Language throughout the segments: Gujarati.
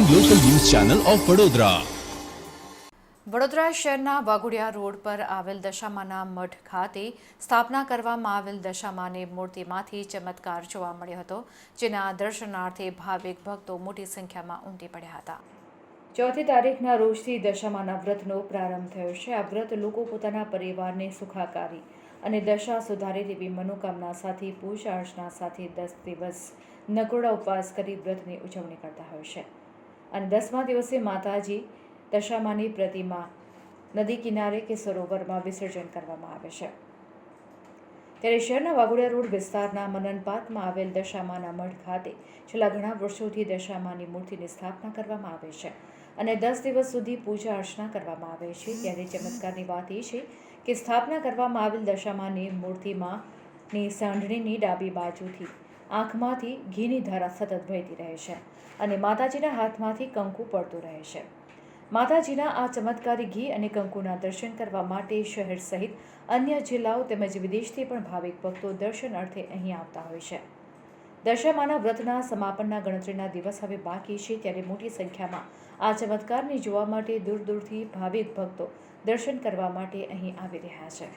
ચેનલ ઓફ વડોદરા વડોદરા શહેરના વાઘોડિયા રોડ પર આવેલ દશામાના મઠ ખાતે સ્થાપના કરવામાં આવેલ દશામાની મૂર્તિમાંથી ચમત્કાર જોવા મળ્યો હતો, જેના દર્શનાર્થે ભાવિક ભક્તો મોટી સંખ્યામાં ઉમટી પડ્યા હતા. ચોથી તારીખના રોજથી દશામાના વ્રતનો પ્રારંભ થયો છે. આ વ્રત લોકો પોતાના પરિવારને સુખાકારી અને દશા સુધારે તેવી મનોકામના સાથે, પૂજા અર્ચના સાથે દસ દિવસ નગોડા ઉપવાસ કરી વ્રતની ઉજવણી કરતા હોય છે. અને દસમા દિવસે માતાજી દશામાની પ્રતિમા નદી કિનારે કે સરોવરમાં વિસર્જન કરવામાં આવે છે. ત્યારે શહેરના વાઘોડિયા રોડ વિસ્તારના મનનપાતમાં આવેલ દશામાના મઠ ખાતે છેલ્લા ઘણા વર્ષોથી દશામાની મૂર્તિની સ્થાપના કરવામાં આવે છે અને દસ દિવસ સુધી પૂજા અર્ચના કરવામાં આવે છે. ત્યારે ચમત્કારની વાત એ છે કે સ્થાપના કરવામાં આવેલ દશામાની મૂર્તિમાં ની સાંઢણીની ડાબી બાજુથી. આંખમાંથી ઘીની ધારા સતત વહેતી રહે છે અને માતાજીના હાથમાંથી કંકુ પડતું રહે છે. માતાજીના આ ચમત્કારી ઘી અને કંકુના દર્શન કરવા માટે શહેર સહિત અન્ય જિલ્લાઓ તેમજ વિદેશથી પણ ભાવિક ભક્તો દર્શન અર્થે અહીં આવતા હોય છે. દશામાના વ્રતના સમાપનના ગણતરીના દિવસ હવે બાકી છે ત્યારે મોટી સંખ્યામાં આ ચમત્કારને જોવા માટે દૂર દૂરથી ભાવિક ભક્તો દર્શન કરવા માટે અહીં આવી રહ્યા છે.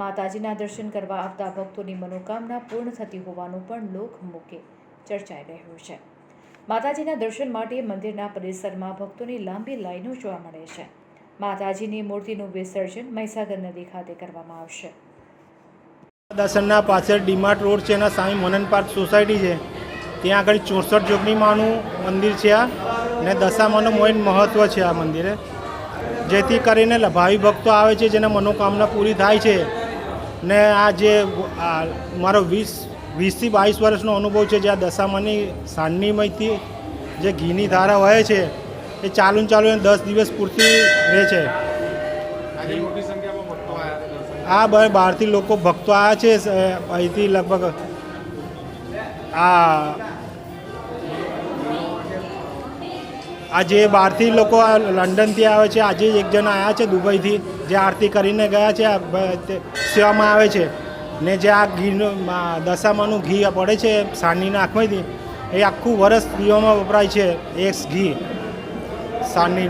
માતાજીના દર્શન કરવા આવતા ભક્તોની મનોકામના પૂર્ણ થતી હોવાનું પણ લોકમુખે ચર્ચાઈ રહ્યું છે. માતાજીના દર્શન માટે મંદિરના પરિસરમાં ભક્તોની લાંબી લાઈનો જોવા મળે છે. માતાજીની મૂર્તિનું વિસર્જન મહીસાગર નદી ખાતે કરવામાં આવશે. દર્શનના પાછળ ડીમાર્ટ રોડ છે એના સામે મનન પાર્ક સોસાયટી છે. ત્યાં આગળ ચોસઠ જોગણીમાનું મંદિર છે આ ને દશામાનું મોઈન મહત્ત્વ છે આ મંદિરે. જેથી કરીને ભાવિ ભક્તો આવે છે, જેને મનોકામના પૂરી થાય છે. ને આ જે મારો વીસ વીસથી બાવીસ વર્ષનો અનુભવ છે જે આ દશામાની સાંજનીમયથી જે ઘીની ધારા વહે છે એ ચાલુ ચાલુ દસ દિવસ પૂરતી રહે છે. આ બહારથી લોકો ભક્તો આવ્યા છે અહીંથી લગભગ આ આ જે બહારથી લોકો લંડનથી આવે છે. આજે એક જણા આવ્યા છે દુબઈથી. જે આરતી કરીને ગયા છે સેવામાં આવે છે. ને જે આ ઘીનું દશામાનું ઘી પડે છે સાંજની આંખમાંથી, એ આખું વરસ પીવામાં વપરાય છે, એ ઘી. સાંજની